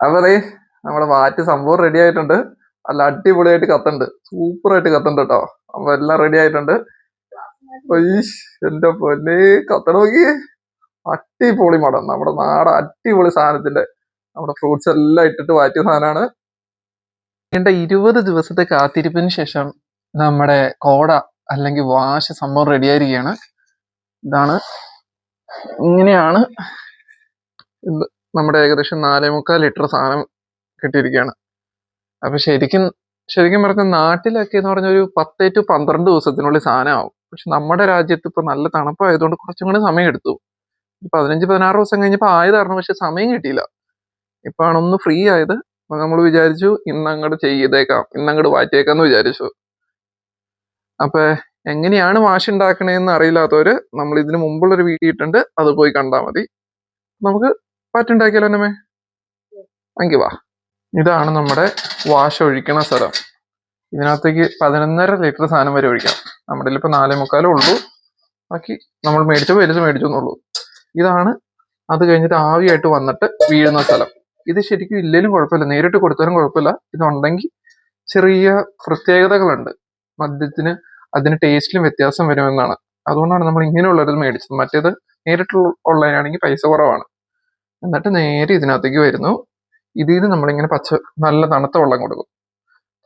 അപ്പൊ ദേ നമ്മുടെ വാറ്റ് സംഭവം റെഡി ആയിട്ടുണ്ട്. നല്ല അടിപൊളിയായിട്ട് കത്തുണ്ട് സൂപ്പർ ആയിട്ട് കത്തുണ്ട് കേട്ടോ അപ്പൊ എല്ലാം റെഡി ആയിട്ടുണ്ട്. എന്റെ പൊന്നെ കത്തണ അടിപൊളി മടം. നമ്മുടെ നാടൻ അടിപൊളി സാധനത്തിന്റെ നമ്മുടെ ഫ്രൂട്ട്സ് എല്ലാം ഇട്ടിട്ട് വാറ്റിയ സാധനമാണ്. എന്റെ ഇരുപത് ദിവസത്തെ കാത്തിരിപ്പിന് ശേഷം നമ്മുടെ കോട അല്ലെങ്കിൽ വാശ സംഭവം റെഡി ആയിരിക്കുകയാണ്. ഇതാണ്. ഇങ്ങനെയാണ്. ഇത് നമ്മുടെ ഏകദേശം നാലേ മുക്കാൽ ലിറ്റർ സാധനം കിട്ടിയിരിക്കുകയാണ്. അപ്പൊ ശരിക്കും ശരിക്കും പറഞ്ഞാൽ നാട്ടിലൊക്കെ എന്ന് പറഞ്ഞ ഒരു പത്തേ ടു പന്ത്രണ്ട് ദിവസത്തിനുള്ളിൽ സാധനം ആവും പക്ഷെ നമ്മുടെ രാജ്യത്ത് ഇപ്പൊ നല്ല തണുപ്പായതുകൊണ്ട് കുറച്ചും കൂടി സമയം എടുത്തു. പതിനഞ്ച് പതിനാറ് ദിവസം കഴിഞ്ഞപ്പോൾ ആയതായിരുന്നു പക്ഷെ സമയം കിട്ടിയില്ല. ഇപ്പൊ ആണൊന്ന് ഫ്രീ ആയത്. അപ്പൊ നമ്മൾ വിചാരിച്ചു ഇന്നങ്ങോട്ട് ചെയ്തേക്കാം ഇന്നങ്ങോട്ട് മാറ്റിയേക്കാം എന്ന് വിചാരിച്ചു. അപ്പൊ എങ്ങനെയാണ് വാഷ് ഉണ്ടാക്കണേന്ന് അറിയില്ലാത്തവര് നമ്മൾ ഇതിന് മുമ്പുള്ളൊരു വീഡിയോ ഇട്ടുണ്ട് അത് പോയി കണ്ടാൽ മതി. നമുക്ക് പാറ്റുണ്ടാക്കിയാലോ എന്നമേ എങ്കി വാ. ഇതാണ് നമ്മുടെ വാഷ് ഒഴിക്കണ സ്ഥലം. ഇതിനകത്തേക്ക് പതിനൊന്നര ലിറ്റർ സാധനം വരെ ഒഴിക്കാം. നമ്മുടെ ഇപ്പൊ നാലേ മുക്കാലേ ഉള്ളൂ. ബാക്കി നമ്മൾ മേടിച്ച വലുത് മേടിച്ചു എന്നുള്ളൂ ഇതാണ് അത് കഴിഞ്ഞിട്ട് ആവിയായിട്ട് വന്നിട്ട് വീഴുന്ന സ്ഥലം. ഇത് ശരിക്കും ഇല്ലെങ്കിലും കുഴപ്പമില്ല. നേരിട്ട് കൊടുത്താലും കുഴപ്പമില്ല. ഇതുണ്ടെങ്കിൽ ചെറിയ പ്രത്യേകതകളുണ്ട്. മദ്യത്തിന് അതിന് ടേസ്റ്റിലും വ്യത്യാസം വരുമെന്നാണ്. അതുകൊണ്ടാണ് നമ്മൾ ഇങ്ങനെയുള്ളൊരു മേടിച്ചത്. മറ്റേത് നേരിട്ടുള്ള ഉള്ളതിനാണെങ്കിൽ പൈസ കുറവാണ്. എന്നിട്ട് നേരെ ഇതിനകത്തേക്ക് വരുന്നു. ഇതിൽ നിന്ന് നമ്മളിങ്ങനെ പച്ച നല്ല തണുത്ത വെള്ളം കൊടുക്കും.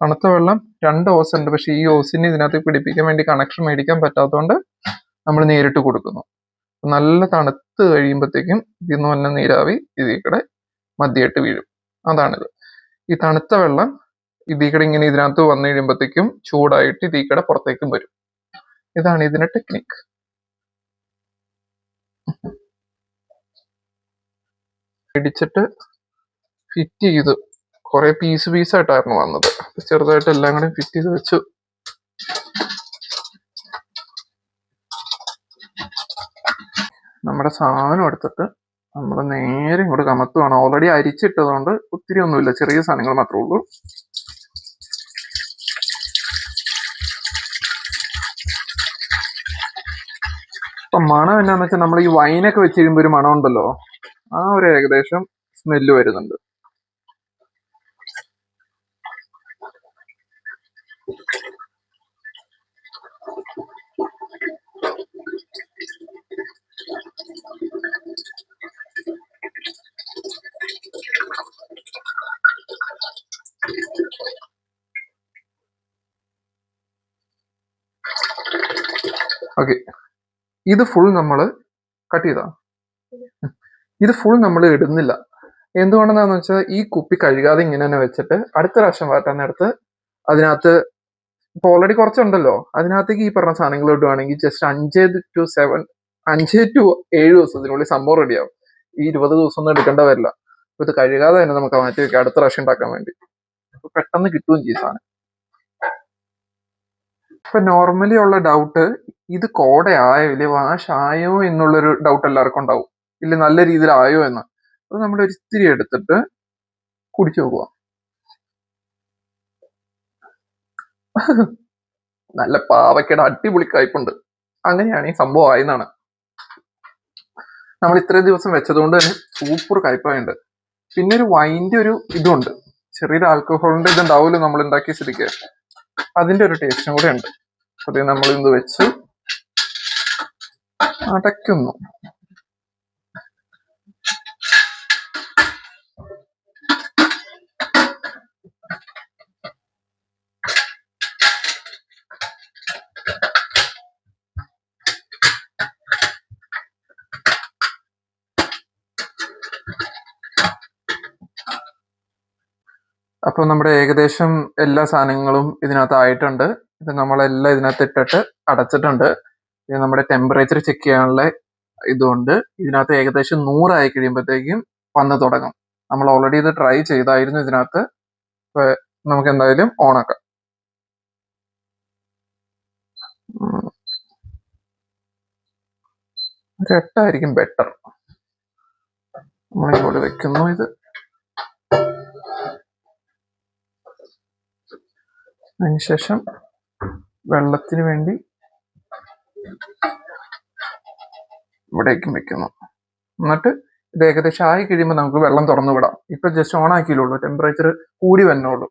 തണുത്ത വെള്ളം രണ്ട് ഓസ് ഉണ്ട് പക്ഷെ ഈ ഓസിനെ ഇതിനകത്ത് പിടിപ്പിക്കാൻ വേണ്ടി കണക്ഷൻ മേടിക്കാൻ പറ്റാത്തതുകൊണ്ട് നമ്മൾ നേരിട്ട് കൊടുക്കുന്നു. നല്ല തണുത്ത് കഴിയുമ്പോഴത്തേക്കും ഇതിൽ നിന്ന് വന്ന നീരാവി ഇതിൽ കൂടെ മദ്യമായിട്ട് വീഴും. അതാണിത്. ഈ തണുത്ത വെള്ളം ഇതിൽ കൂടെ ഇങ്ങനെ ഇതിനകത്ത് വന്നു കഴിയുമ്പോഴത്തേക്കും ചൂടായിട്ട് ഇതിൽ കൂടെ പുറത്തേക്കും വരും. ഇതാണ് ഇതിന്റെ ടെക്നിക്ക് ഇടിച്ചിട്ട് ഫിറ്റ് ചെയ്തു കുറെ പീസ് പീസ് ആയിട്ടായിരുന്നു വന്നത്. ചെറുതായിട്ട് എല്ലാം കൂടെ ഫിറ്റ് ചെയ്ത് വെച്ചു. നമ്മുടെ സാധനം എടുത്തിട്ട് നമ്മൾ നേരെ ഇങ്ങോട്ട് കമത്തുവാണ്. ഓൾറെഡി അരിച്ചിട്ടതുകൊണ്ട് ഒത്തിരി ഒന്നുമില്ല. ചെറിയ സാധനങ്ങൾ മാത്രമേ ഉള്ളൂ. അപ്പൊ മണം എന്നാന്ന് വെച്ചാൽ നമ്മൾ ഈ വൈനൊക്കെ വെച്ച് കഴിയുമ്പോൾ ഒരു മണം ഉണ്ടല്ലോ ആ ഒരു ഏകദേശം സ്മെല്ല് വരുന്നുണ്ട്. ഇത് ഫുൾ നമ്മൾ കട്ട് ചെയ്താ? ഇത് ഫുൾ നമ്മൾ ഇടുന്നില്ല. എന്തുകൊണ്ടെന്നാന്ന് വെച്ചാൽ ഈ കുപ്പി കഴുകാതെ ഇങ്ങനെ തന്നെ വെച്ചിട്ട് അടുത്ത പ്രാവശ്യം വരട്ടാൻ നേരത്ത് അതിനകത്ത് ഇപ്പൊ ഓൾറെഡി കുറച്ചുണ്ടല്ലോ. അതിനകത്തേക്ക് ഈ പറഞ്ഞ സാധനങ്ങൾ ഇടുവാണെങ്കിൽ ജസ്റ്റ് അഞ്ച് ടു സെവൻ അഞ്ച് ടു ഏഴ് ദിവസത്തിനുള്ളിൽ സംഭവം റെഡിയാവും ഈ ഇരുപത് ദിവസം ഒന്നും എടുക്കേണ്ട വരില്ല. ഇത് കഴുകാതെ തന്നെ നമുക്ക് മാറ്റി വെക്കാം അടുത്ത പ്രാവശ്യം ഉണ്ടാക്കാൻ വേണ്ടി. അപ്പൊ പെട്ടെന്ന് കിട്ടുകയും ചെയ്യും സാധനം. ഇപ്പൊ നോർമലി ഉള്ള ഡൗട്ട് ഇത് കോടയായോ ഇല്ലേ വാഷ് ആയോ എന്നുള്ളൊരു ഡൗട്ട് എല്ലാവർക്കും ഉണ്ടാവും. ഇല്ല നല്ല രീതിയിലായോ എന്ന്. അത് നമ്മൾ ഒരിത്തിരി എടുത്തിട്ട് കുടിച്ചു നോക്കുക. നല്ല പാവയ്ക്കയുടെ അടിപൊളി കയ്പുണ്ട് അങ്ങനെയാണ് ഈ സംഭവം ആയെന്നാണ്. നമ്മൾ ഇത്രയും ദിവസം വെച്ചതുകൊണ്ട് തന്നെ സൂപ്പർ കയ്പായുണ്ട് പിന്നെ ഒരു വൈന്റെ ഒരു ഇതുണ്ട്. ചെറിയൊരു ആൽക്കഹോളിന്റെ ഇത് ഉണ്ടാവുമല്ലോ നമ്മൾ ഉണ്ടാക്കിയ സ്ഥിതിക്ക്. അതിന്റെ ഒരു ടേസ്റ്റും കൂടെ ഉണ്ട്. അത് നമ്മൾ ഇന്ന് വെച്ച് അടയ്ക്കുന്നു. അപ്പൊ നമ്മുടെ ഏകദേശം എല്ലാ സാധനങ്ങളും ഇതിനകത്ത് ആയിട്ടുണ്ട് ഇത് നമ്മളെല്ലാം ഇതിനകത്ത് ഇട്ടിട്ട് അടച്ചിട്ടുണ്ട്. ഇത് നമ്മുടെ ടെമ്പറേച്ചർ ചെക്ക് ചെയ്യാനുള്ള ഇതുകൊണ്ട് ഇതിനകത്ത് ഏകദേശം നൂറായി കഴിയുമ്പോഴത്തേക്കും വന്ന് തുടങ്ങും. നമ്മൾ ഓൾറെഡി ഇത് ട്രൈ ചെയ്തായിരുന്നു ഇതിനകത്ത്. നമുക്ക് എന്തായാലും ഓണാക്കാം. ഒരു എട്ടായിരിക്കും ബെറ്റർ നമ്മളിങ്ങോട്ട് വെക്കുന്നു ഇത്. അതിനുശേഷം വെള്ളത്തിന് വേണ്ടി ഇവിടേക്കും വെക്കുന്നു. എന്നിട്ട് ഇത് ഏകദേശം ആയി കഴിയുമ്പോൾ നമുക്ക് വെള്ളം തുറന്നു വിടാം. ഇപ്പൊ ജസ്റ്റ് ഓൺ ആക്കിയുള്ളൂ ടെമ്പറേച്ചർ കൂടി വന്നോളൂ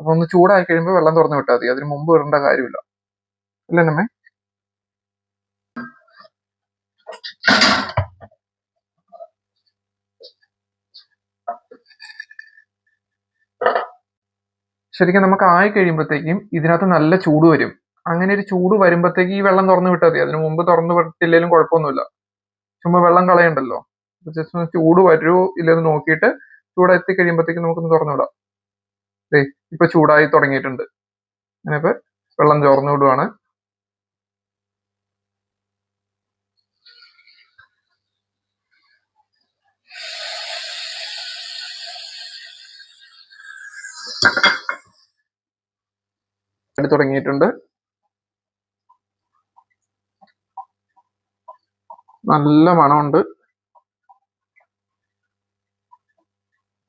അപ്പൊ ഒന്ന് ചൂടായി കഴിയുമ്പോൾ വെള്ളം തുറന്നു വിട്ടാൽ മതി. അതിന് മുമ്പ് ഇടേണ്ട കാര്യമില്ല. അല്ലേ നമ്മേ ശരിക്കും നമുക്ക് ആയി കഴിയുമ്പോഴത്തേക്കും ഇതിനകത്ത് നല്ല ചൂട് വരും. അങ്ങനെ ഒരു ചൂട് വരുമ്പോഴത്തേക്ക് ഈ വെള്ളം തുറന്നു വിട്ടാൽ മതി. അതിന് മുമ്പ് തുറന്നു വിട്ടില്ലെങ്കിലും കുഴപ്പമൊന്നുമില്ല. ചുമ്മാ വെള്ളം കളയണ്ടല്ലോ. ജസ്റ്റ് ചൂട് വരുമോ ഇല്ലെന്ന് നോക്കിയിട്ട് ചൂട് എത്തി കഴിയുമ്പോഴത്തേക്കും നമുക്കൊന്ന് തുറന്നു വിടാം. ഇപ്പൊ ചൂടായി തുടങ്ങിയിട്ടുണ്ട്. അങ്ങനെ ഇപ്പൊ വെള്ളം ചോർന്നു വിടുവാണ്. ചാടി തുടങ്ങിയിട്ടുണ്ട്. നല്ല മണമുണ്ട്.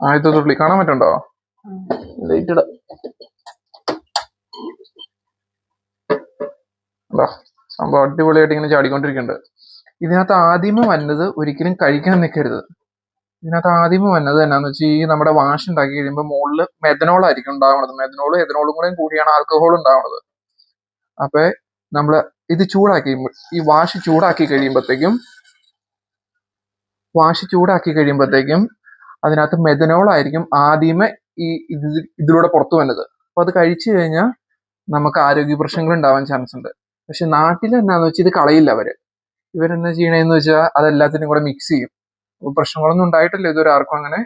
ആദ്യത്തെ തുള്ളി കാണാൻ പറ്റുണ്ടോ ലൈറ്റ് ഇടാം സംഭവം അടിപൊളിയായിട്ട് ഇങ്ങനെ ചാടിക്കൊണ്ടിരിക്കുന്നുണ്ട്. ഇതിനകത്ത് ആദ്യമേ വന്നത് ഒരിക്കലും കഴിക്കാൻ നിൽക്കരുത്. ഇതിനകത്ത് ആദ്യമേ വന്നത് എന്നാന്ന് വെച്ചാൽ ഈ നമ്മുടെ വാഷ് ഉണ്ടാക്കി കഴിയുമ്പോൾ മുകളിൽ മെഥനോൾ ആയിരിക്കും ഉണ്ടാവുന്നത് മെഥനോളും എഥനോളും കൂടെയും കൂടിയാണ് ആൽക്കഹോൾ ഉണ്ടാവുന്നത് അപ്പൊ നമ്മൾ ഇത് ചൂടാക്കി ഈ വാഷ് ചൂടാക്കി കഴിയുമ്പോഴത്തേക്കും വാഷ് ചൂടാക്കി കഴിയുമ്പോഴത്തേക്കും അതിനകത്ത് മെഥനോൾ ആയിരിക്കും ആദ്യമേ ഈ ഇത് ഇതിലൂടെ പുറത്തു വന്നത്. അപ്പൊ അത് കഴിച്ചു കഴിഞ്ഞാൽ നമുക്ക് ആരോഗ്യ പ്രശ്നങ്ങൾ ഉണ്ടാവാൻ ചാൻസ് ഉണ്ട്. പക്ഷെ നാട്ടിൽ എന്നാന്ന് വെച്ചാൽ ഇത് കളയില്ല അവർ. ഇവരെന്താ ചെയ്യണേന്ന് വെച്ചാൽ അതെല്ലാത്തിനും കൂടെ മിക്സ് ചെയ്യും. പ്രശ്നങ്ങളൊന്നും ഉണ്ടായിട്ടില്ല ഇതുവരെ ആർക്കും അങ്ങനെ.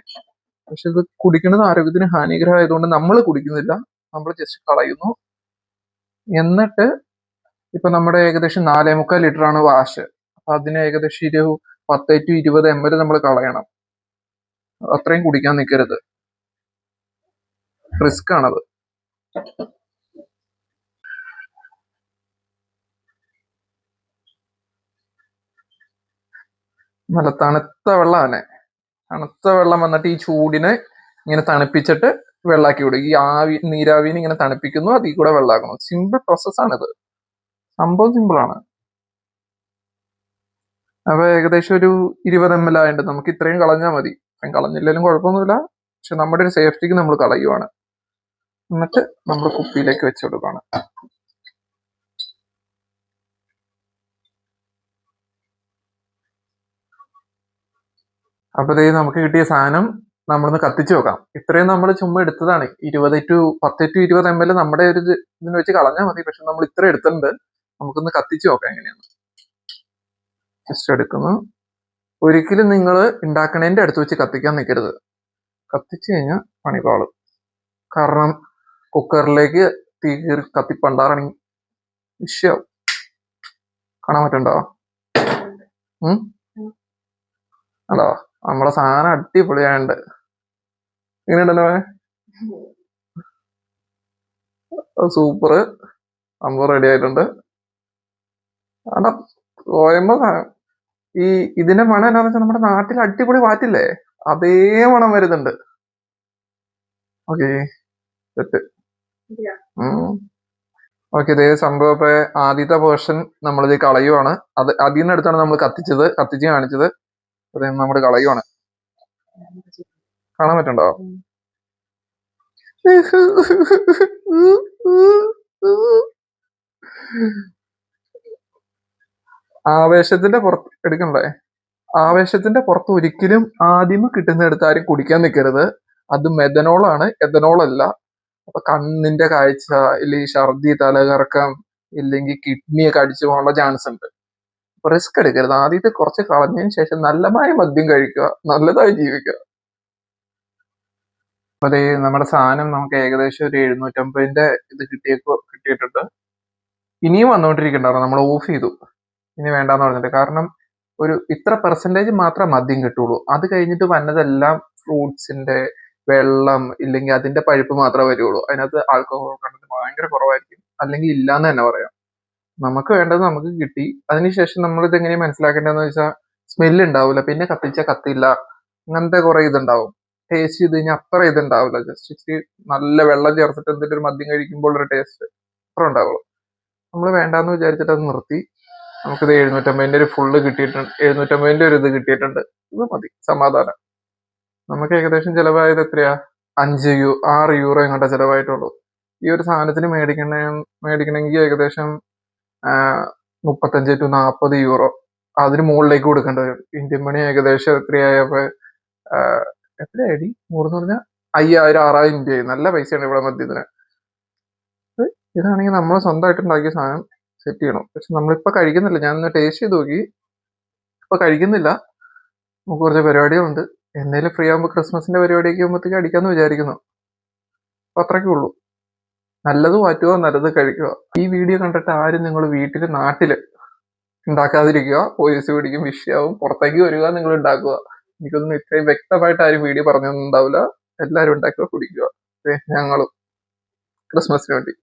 പക്ഷെ ഇത് കുടിക്കുന്നത് ആരോഗ്യത്തിന് ഹാനികരമായതുകൊണ്ട് നമ്മൾ കുടിക്കുന്നില്ല. നമ്മൾ ജസ്റ്റ് കളയുന്നു. എന്നിട്ട് ഇപ്പൊ നമ്മുടെ ഏകദേശം നാലേ മുക്കാൽ ലിറ്റർ ആണ് വാഷ്. അപ്പൊ അതിന് ഏകദേശം ഒരു പത്ത് ടു ഇരുപത് എം എൽ നമ്മൾ കളയണം. അത്രയും കുടിക്കാൻ നിൽക്കരുത്. റിസ്ക് ആണത് നല്ല തണുത്ത വെള്ളമാണ് തണുത്ത വെള്ളം വന്നിട്ട് ഈ ചൂടിനെ ഇങ്ങനെ തണുപ്പിച്ചിട്ട് വെള്ളാക്കി വിടും. ഈ ആവി നീരാവിനെ ഇങ്ങനെ തണുപ്പിക്കുന്നു അതിൽ കൂടെ വെള്ളാക്കുന്നു. സിമ്പിൾ പ്രോസസ്സാണിത് സംഭവം സിമ്പിൾ ആണ്. അപ്പൊ ഏകദേശം ഒരു ഇരുപത് എം എൽ ആയിട്ട് നമുക്ക് ഇത്രയും കളഞ്ഞാൽ മതി. ഇത്രയും കളഞ്ഞില്ലെങ്കിലും കുഴപ്പമൊന്നുമില്ല. പക്ഷെ നമ്മുടെ ഒരു സേഫ്റ്റിക്ക് നമ്മൾ കളയുവാണ്. എന്നിട്ട് നമ്മൾ കുപ്പിയിലേക്ക് വെച്ച് കൊടുക്കുകയാണ്. അപ്പൊ ദേ നമുക്ക് കിട്ടിയ സാധനം നമ്മളൊന്ന് കത്തിച്ചു നോക്കാം ഇത്രയും നമ്മൾ ചുമ്മാ എടുത്തതാണ്. ഇരുപത് ടു പത്ത് ടു ഇരുപത് എം എൽ നമ്മുടെ ഒരു ഇത് ഇതിന് വെച്ച് കളഞ്ഞാൽ മതി. പക്ഷെ നമ്മൾ ഇത്ര എടുത്തിട്ടുണ്ട്. നമുക്കൊന്ന് കത്തിച്ചു നോക്കാം എങ്ങനെയാണ്. ജസ്റ്റ് എടുക്കുന്നു. ഒരിക്കലും നിങ്ങൾ ഉണ്ടാക്കണേന്റെ അടുത്ത് വെച്ച് കത്തിക്കാൻ നിൽക്കരുത് കത്തിച്ചു കഴിഞ്ഞാൽ പണി പാളും. കാരണം കുക്കറിലേക്ക് തീ കീറി കത്തിപ്പണ്ടാറണി വിഷയാവും. കാണാൻ പറ്റണ്ടോ? ഉം? അല്ലോ നമ്മളെ സാധനം അടിപൊളിയായുണ്ട്. എങ്ങനെയുണ്ടല്ലോ സൂപ്പർ സംഭവം റെഡി ആയിട്ടുണ്ട്. കോയമ്പോ കോയമ്പ ഈ ഇതിന്റെ മണം എന്താണെന്ന് വെച്ചാൽ നമ്മുടെ നാട്ടിൽ അടിപൊളി വാറ്റില്ലേ? അതേ മണം വരുന്നുണ്ട്. ഓക്കെ സെറ്റ് ഓക്കെ ഇതേ സംഭവം ഇപ്പൊ ആദ്യത്തെ പോർഷൻ നമ്മളിത് കളയുവാണ്. അത് അതിൽ നിന്ന് എടുത്താണ് നമ്മൾ കത്തിച്ചത് കത്തിച്ച് കാണിച്ചത്. അത് നമ്മുടെ കളയുവാണ്. കാണാൻ പറ്റണ്ടോ ആവേശത്തിന്റെ പുറത്ത് എടുക്കണ്ടേ? ആവേശത്തിന്റെ പുറത്ത് ഒരിക്കലും ആദ്യമേ കിട്ടുന്നിടത്ത് ആരും കുടിക്കാൻ നിൽക്കരുത് അത് മെഥനോൾ ആണ് എഥനോൾ അല്ല അപ്പൊ കണ്ണിന്റെ കാഴ്ച ഇല്ലെങ്കിൽ ഛർദി തലകറക്കം ഇല്ലെങ്കിൽ കിഡ്നിയൊക്കെ അടിച്ചു പോകാനുള്ള ചാൻസ് ഉണ്ട്. റിസ്ക് എടുക്കരുത്. ആദ്യത്തെ കുറച്ച് കളഞ്ഞതിന് ശേഷം നല്ലമായ മദ്യം കഴിക്കുക. നല്ലതായി ജീവിക്കുക. അപ്പൊ ദേ നമ്മുടെ സാധനം നമുക്ക് ഏകദേശം ഒരു എഴുന്നൂറ്റമ്പതിന്റെ ഇത് കിട്ടിയേക്കോ കിട്ടിയിട്ടുണ്ട്. ഇനിയും വന്നുകൊണ്ടിരിക്കണ്ടോ നമ്മൾ ഓഫ് ചെയ്തു. ഇനി വേണ്ടാന്ന് പറഞ്ഞിട്ട്. കാരണം ഒരു ഇത്ര പെർസെന്റേജ് മാത്രം മദ്യം കിട്ടുള്ളൂ. അത് കഴിഞ്ഞിട്ട് വന്നതെല്ലാം ഫ്രൂട്ട്സിന്റെ വെള്ളം ഇല്ലെങ്കിൽ അതിന്റെ പഴുപ്പ് മാത്രമേ വരുള്ളൂ. അതിനകത്ത് ആൽക്കഹോൾ കണ്ടത് ഭയങ്കര കുറവായിരിക്കും. അല്ലെങ്കിൽ ഇല്ലാന്ന് തന്നെ പറയാം. നമുക്ക് വേണ്ടത് നമുക്ക് കിട്ടി. അതിനുശേഷം നമ്മൾ ഇത് എങ്ങനെ മനസ്സിലാക്കേണ്ടതെന്ന് വെച്ചാൽ സ്മെല്ല് ഉണ്ടാവില്ല പിന്നെ കത്തിച്ച കത്തില്ല. അങ്ങനത്തെ കുറെ ഇതുണ്ടാവും. ടേസ്റ്റ് ചെയ്ത് കഴിഞ്ഞാൽ അത്ര ഇതുണ്ടാവില്ല ജസ്റ്റ് നല്ല വെള്ളം ചേർത്തിട്ട് എന്തെങ്കിലും ഒരു മദ്യം കഴിക്കുമ്പോൾ ഒരു ടേസ്റ്റ് അത്ര ഉണ്ടാവുള്ളൂ. നമ്മൾ വേണ്ടാന്ന് വിചാരിച്ചിട്ട് അത് നിർത്തി. നമുക്കിത് എഴുന്നൂറ്റമ്പതിന്റെ ഒരു ഫുള്ള് കിട്ടിയിട്ടുണ്ട്. എഴുന്നൂറ്റമ്പതിന്റെ ഒരു ഇത് കിട്ടിയിട്ടുണ്ട്. ഇത് മതി. സമാധാനം. നമുക്ക് ഏകദേശം ചിലവായത് എത്രയാ? അഞ്ച് യൂ ആറ് യൂറോ എങ്ങോട്ടാ ചിലവായിട്ടുള്ളൂ. ഈ ഒരു സാധനത്തിന് മേടിക്കണ മേടിക്കണമെങ്കിൽ ഏകദേശം മുപ്പത്തഞ്ച് ടു നാൽപ്പത് യൂറോ അതിന് മുകളിലേക്ക് കൊടുക്കേണ്ടി വരും. ഇന്ത്യൻ മണി ഏകദേശം എത്രയായപ്പോ ആ, എത്രയായി? നൂറെന്ന് പറഞ്ഞാൽ അയ്യായിരം ആറായിരം രൂപയായി നല്ല പൈസയാണ് ഇവിടെ മദ്യത്തിന് ഇത് ഇതാണെങ്കിൽ നമ്മൾ സ്വന്തമായിട്ട് ഉണ്ടാക്കിയ സാധനം സെറ്റ് ചെയ്യണം. പക്ഷെ നമ്മളിപ്പോൾ കഴിക്കുന്നില്ല. ഞാൻ ഒന്ന് ടേസ്റ്റ് ചെയ്ത് നോക്കി. ഇപ്പൊ കഴിക്കുന്നില്ല. നമുക്ക് കുറച്ച് പരിപാടികളുണ്ട്. എന്തെങ്കിലും ഫ്രീ ആകുമ്പോൾ ക്രിസ്മസിന്റെ പരിപാടിയൊക്കെ ആകുമ്പോഴത്തേക്ക് അടിക്കാമെന്ന് വിചാരിക്കുന്നു. അപ്പൊ അത്രയ്ക്കേ ഉള്ളൂ. നല്ലത് മാറ്റുക നല്ലത് കഴിക്കുക ഈ വീഡിയോ കണ്ടിട്ട് ആരും നിങ്ങൾ വീട്ടിൽ നാട്ടിൽ ഉണ്ടാക്കാതിരിക്കുക. പോലീസ് പിടിക്കും വിഷയാവും. പുറത്തേക്ക് വരിക നിങ്ങൾ ഉണ്ടാക്കുക. എനിക്കൊന്നും ഇത്രയും വ്യക്തമായിട്ട് ആരും വീഡിയോ പറഞ്ഞൊന്നും ഉണ്ടാവില്ല. എല്ലാവരും ഉണ്ടാക്കുക കുടിക്കുക. ഞങ്ങളും. ക്രിസ്മസിന് വേണ്ടി.